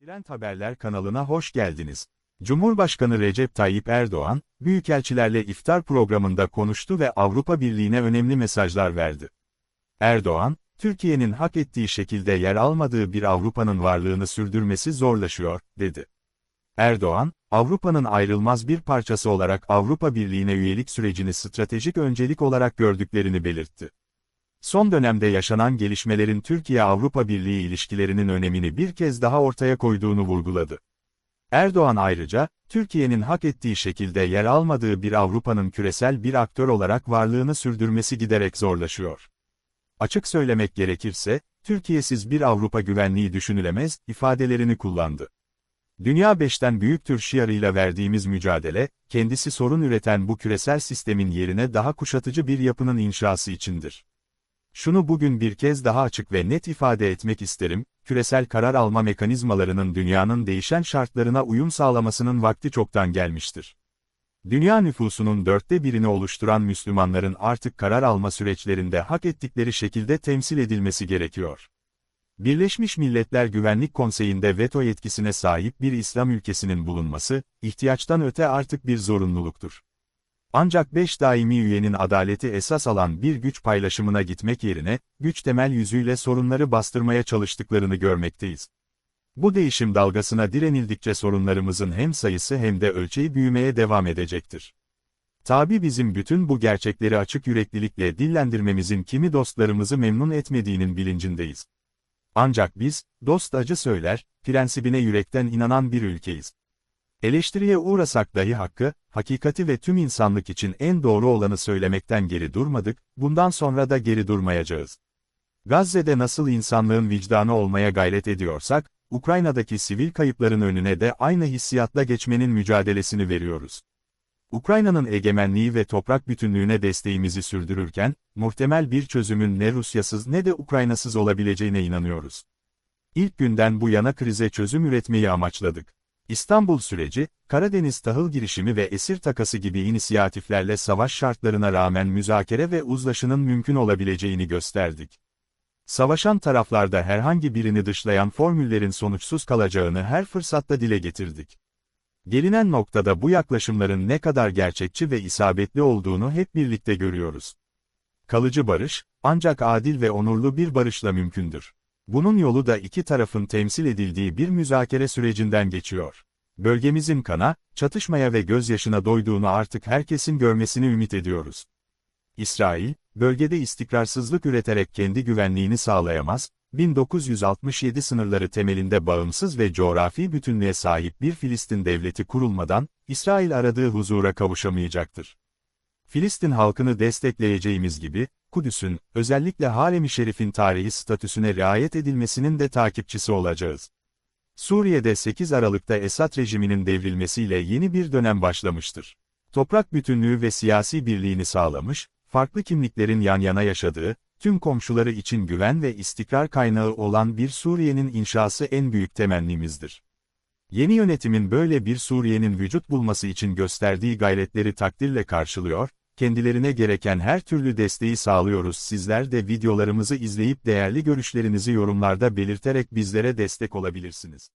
Trend Haberler kanalına hoş geldiniz. Cumhurbaşkanı Recep Tayyip Erdoğan, büyükelçilerle iftar programında konuştu ve Avrupa Birliği'ne önemli mesajlar verdi. Erdoğan, Türkiye'nin hak ettiği şekilde yer almadığı bir Avrupa'nın varlığını sürdürmesi zorlaşıyor, dedi. Erdoğan, Avrupa'nın ayrılmaz bir parçası olarak Avrupa Birliği'ne üyelik sürecini stratejik öncelik olarak gördüklerini belirtti. Son dönemde yaşanan gelişmelerin Türkiye-Avrupa Birliği ilişkilerinin önemini bir kez daha ortaya koyduğunu vurguladı. Erdoğan ayrıca, Türkiye'nin hak ettiği şekilde yer almadığı bir Avrupa'nın küresel bir aktör olarak varlığını sürdürmesi giderek zorlaşıyor. Açık söylemek gerekirse, Türkiye'siz bir Avrupa güvenliği düşünülemez, ifadelerini kullandı. Dünya beşten büyüktür şiarıyla verdiğimiz mücadele, kendisi sorun üreten bu küresel sistemin yerine daha kuşatıcı bir yapının inşası içindir. Şunu bugün bir kez daha açık ve net ifade etmek isterim, küresel karar alma mekanizmalarının dünyanın değişen şartlarına uyum sağlamasının vakti çoktan gelmiştir. Dünya nüfusunun dörtte birini oluşturan Müslümanların artık karar alma süreçlerinde hak ettikleri şekilde temsil edilmesi gerekiyor. Birleşmiş Milletler Güvenlik Konseyi'nde veto yetkisine sahip bir İslam ülkesinin bulunması, ihtiyaçtan öte artık bir zorunluluktur. Ancak beş daimi üyenin adaleti esas alan bir güç paylaşımına gitmek yerine, güç temel yüzüyle sorunları bastırmaya çalıştıklarını görmekteyiz. Bu değişim dalgasına direnildikçe sorunlarımızın hem sayısı hem de ölçeği büyümeye devam edecektir. Tabi bizim bütün bu gerçekleri açık yüreklilikle dillendirmemizin kimi dostlarımızı memnun etmediğinin bilincindeyiz. Ancak biz, dost acı söyler, prensibine yürekten inanan bir ülkeyiz. Eleştiriye uğrasak dahi hakkı, hakikati ve tüm insanlık için en doğru olanı söylemekten geri durmadık, bundan sonra da geri durmayacağız. Gazze'de nasıl insanlığın vicdanı olmaya gayret ediyorsak, Ukrayna'daki sivil kayıpların önüne de aynı hissiyatla geçmenin mücadelesini veriyoruz. Ukrayna'nın egemenliği ve toprak bütünlüğüne desteğimizi sürdürürken, muhtemel bir çözümün ne Rusyasız ne de Ukraynasız olabileceğine inanıyoruz. İlk günden bu yana krize çözüm üretmeyi amaçladık. İstanbul süreci, Karadeniz tahıl girişimi ve esir takası gibi inisiyatiflerle savaş şartlarına rağmen müzakere ve uzlaşının mümkün olabileceğini gösterdik. Savaşan taraflarda herhangi birini dışlayan formüllerin sonuçsuz kalacağını her fırsatta dile getirdik. Gelinen noktada bu yaklaşımların ne kadar gerçekçi ve isabetli olduğunu hep birlikte görüyoruz. Kalıcı barış, ancak adil ve onurlu bir barışla mümkündür. Bunun yolu da iki tarafın temsil edildiği bir müzakere sürecinden geçiyor. Bölgemizin kana, çatışmaya ve gözyaşına doyduğunu artık herkesin görmesini ümit ediyoruz. İsrail, bölgede istikrarsızlık üreterek kendi güvenliğini sağlayamaz, 1967 sınırları temelinde bağımsız ve coğrafi bütünlüğe sahip bir Filistin devleti kurulmadan, İsrail aradığı huzura kavuşamayacaktır. Filistin halkını destekleyeceğimiz gibi, Kudüs'ün, özellikle Harem-i Şerif'in tarihi statüsüne riayet edilmesinin de takipçisi olacağız. Suriye'de 8 Aralık'ta Esad rejiminin devrilmesiyle yeni bir dönem başlamıştır. Toprak bütünlüğü ve siyasi birliğini sağlamış, farklı kimliklerin yan yana yaşadığı, tüm komşuları için güven ve istikrar kaynağı olan bir Suriye'nin inşası en büyük temennimizdir. Yeni yönetimin böyle bir Suriye'nin vücut bulması için gösterdiği gayretleri takdirle karşılıyor, kendilerine gereken her türlü desteği sağlıyoruz. Sizler de videolarımızı izleyip değerli görüşlerinizi yorumlarda belirterek bizlere destek olabilirsiniz.